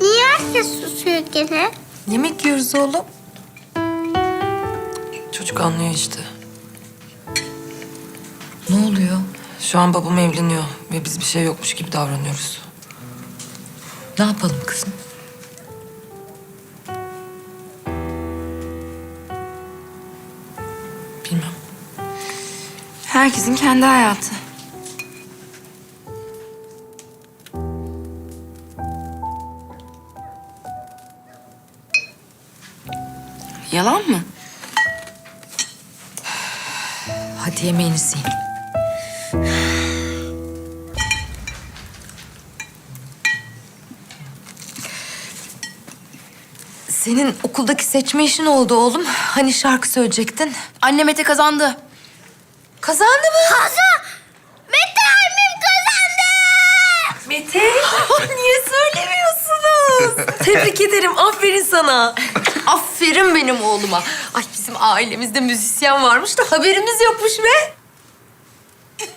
Niye herkes susuyor gene? Yemek yiyoruz oğlum. Çocuk anlıyor işte. Ne oluyor? Şu an babam evleniyor ve biz bir şey yokmuş gibi davranıyoruz. Ne yapalım kızım? Bilmem. Herkesin kendi hayatı. Yalan mı? Hadi yemeğinizi yiyin. Senin okuldaki seçme işin oldu oğlum. Hani şarkı söyleyecektin. Anne Mete kazandı. Kazandı mı? Haza! Mete abim kazandı! Mete. Niye söylemiyorsunuz? Tebrik ederim. Aferin sana. Aferin benim oğluma. Ay bizim ailemizde müzisyen varmış da haberimiz yokmuş be.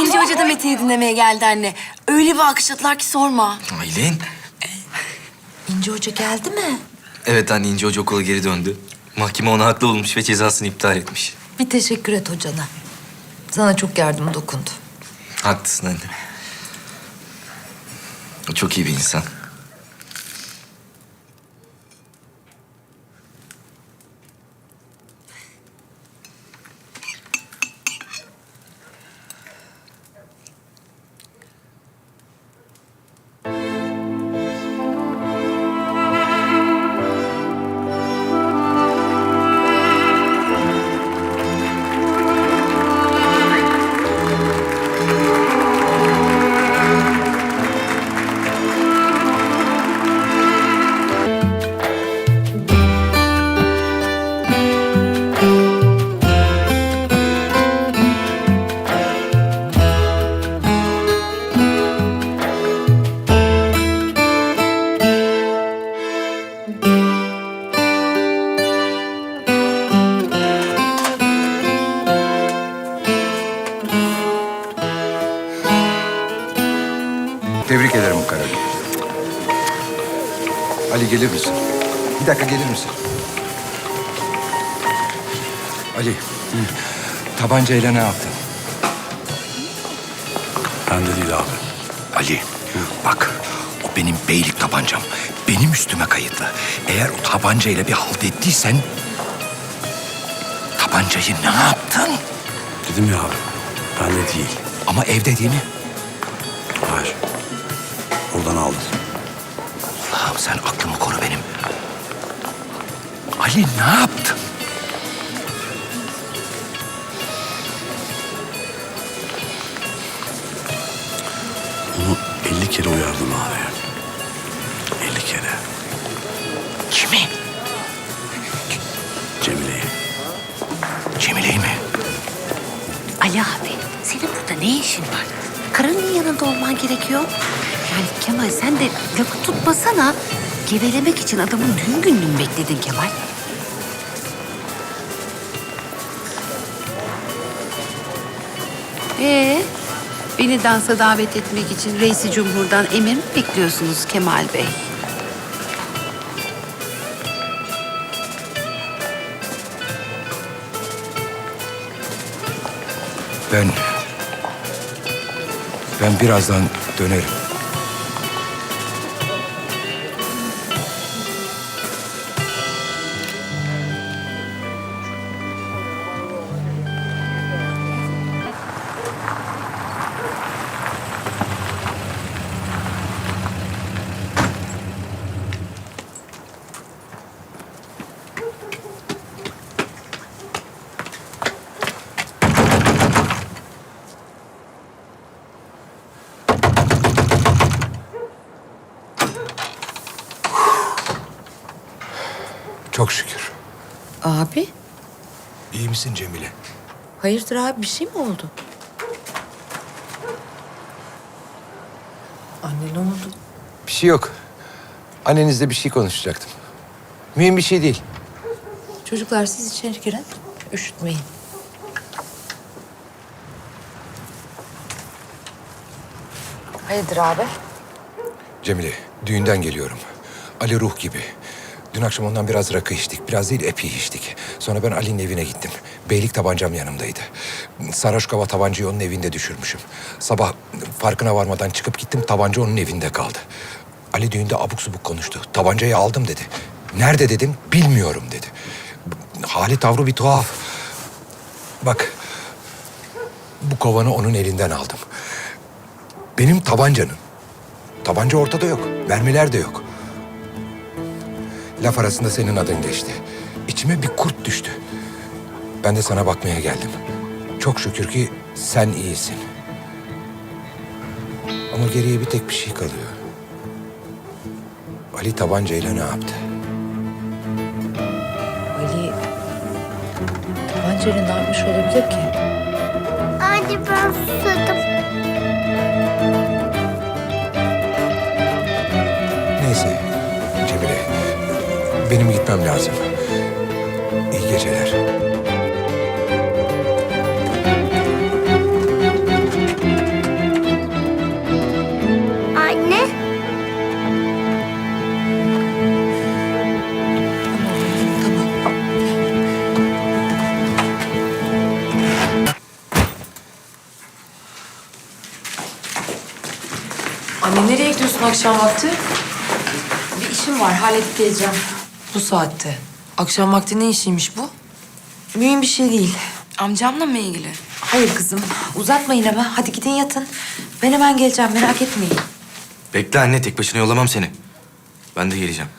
İnci Hoca da Mete'yi dinlemeye geldi anne. Öyle bir alkışladılar ki sorma. Aylin. İnci Hoca geldi mi? Evet anne İnci Hoca okula geri döndü. Mahkeme onu haklı bulmuş ve cezasını iptal etmiş. Bir teşekkür et hocana. Sana çok yardım dokundu. Haklısın anne. O çok iyi bir insan. Tebrik ederim Karagül. Ali gelir misin? Bir dakika gelir misin? Ali, tabancayla ne yaptın? Bende değil abi. Ali, bak o benim beylik tabancam. Benim üstüme kayıtlı. Eğer o tabancayla bir halt ettiysen... Tabancayı ne yaptın? Dedim ya abi. Bende değil. Ama evde değil mi? Hayır. Oradan aldım. Allah'ım sen aklımı koru benim. Ali ne yaptın? Onu 50 kere uyardım abi. 50 kere. Kimi? Cemile'yi. Cemile'yi mi? Ali abi, senin burada ne işin var? Karının yanında olman gerekiyor. Yani Kemal sen de lafı tutmasana. Gevelemek için adamın düğün gününü bekledin Kemal? Ee, beni dansa davet etmek için reisi cumhurdan emir mi bekliyorsunuz Kemal Bey? Ben... Ben birazdan dönerim. Çok şükür. Abi? İyi misin Cemile? Hayırdır abi bir şey mi oldu? Anne ne oldu? Bir şey yok. Annenizle bir şey konuşacaktım. Mühim bir şey değil. Çocuklar siz içeri girin. Üşütmeyin. Hayırdır abi? Cemile, düğünden geliyorum. Ali Ruh gibi. Dün akşam ondan biraz rakı içtik. Biraz değil epey içtik. Sonra ben Ali'nin evine gittim. Beylik tabancam yanımdaydı. Sarhoş kava tabancayı onun evinde düşürmüşüm. Sabah farkına varmadan çıkıp gittim. Tabanca onun evinde kaldı. Ali düğünde abuk subuk konuştu. Tabancayı aldım dedi. Nerede dedim, bilmiyorum dedi. Hali tavrı bir tuhaf. Bak, bu kovanı onun elinden aldım. Benim tabancanın. Tabanca ortada yok. Mermiler de yok. Laf arasında senin adın geçti. İçime bir kurt düştü. Ben de sana bakmaya geldim. Çok şükür ki sen iyisin. Ama geriye bir tek bir şey kalıyor. Ali tabancayla ne yaptı? Ali tabancayla ne yapmış olabilir ki? Hadi ben susadım. Neyse Cemile. Benim gitmem lazım. İyi geceler. Anne. Anne nereye gidiyorsun akşam vakti? Bir işim var, halledip geleceğim. Bu saatte. Akşam vakti ne işiymiş bu? Mühim bir şey değil. Amcamla mı ilgili? Hayır kızım, uzatmayın ama. Hadi gidin yatın. Ben hemen geleceğim, merak etmeyin. Bekle anne tek başına yollamam seni. Ben de geleceğim.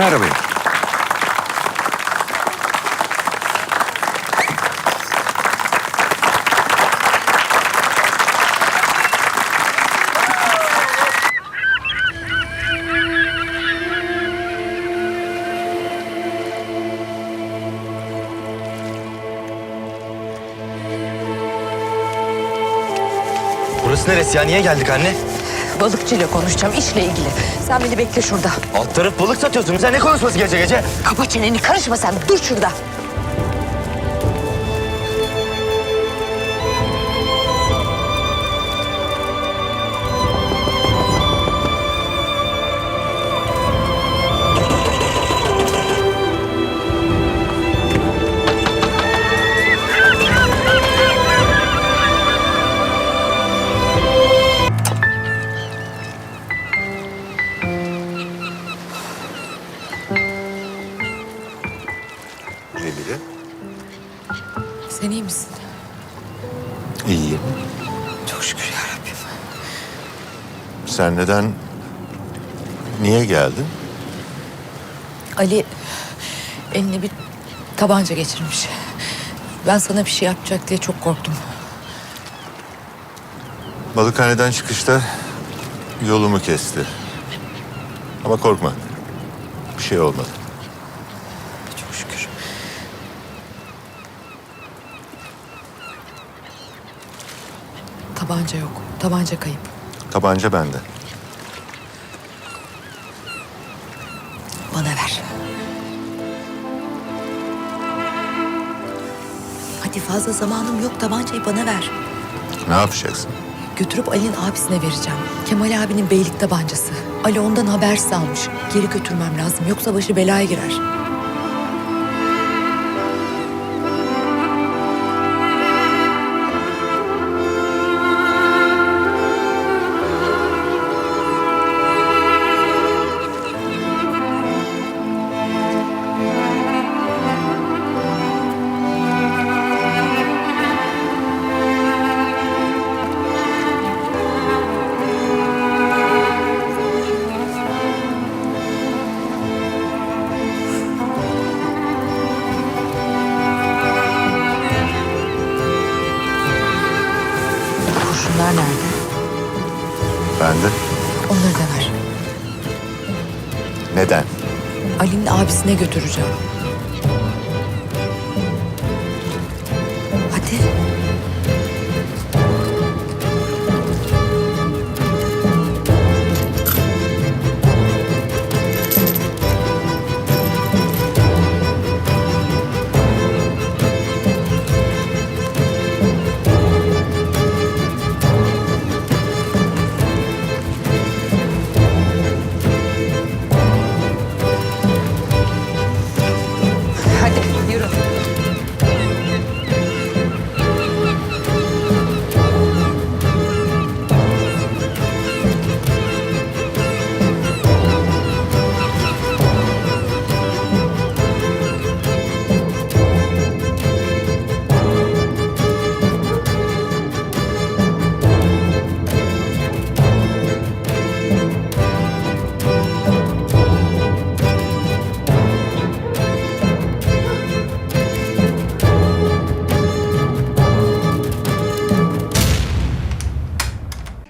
Arabaya. Burası neresi ya? Niye geldik anne? Balıkçıyla konuşacağım, işle ilgili. Sen beni bekle şurada. Alt taraf balık satıyorsun. Sen ne konuşması gece gece? Kapa çeneni, karışma sen. Dur şurada. Sen iyi misin? İyiyim. Çok şükür ya Rabbim. Sen neden... Niye geldin? Ali eline bir tabanca geçirmiş. Ben sana bir şey yapacak diye çok korktum. Balıkhaneden çıkışta yolumu kesti. Ama korkma. Bir şey olmadı. Tabanca yok. Tabanca kayıp. Tabanca bende. Bana ver. Hadi fazla zamanım yok. Tabancayı bana ver. Ne yapacaksın? Götürüp Ali'nin abisine vereceğim. Kemal abinin beylik tabancası. Ali ondan habersiz almış. Geri götürmem lazım. Yoksa başı belaya girer. Bende. Onları da ver. Neden? Ali'nin abisine götüreceğim.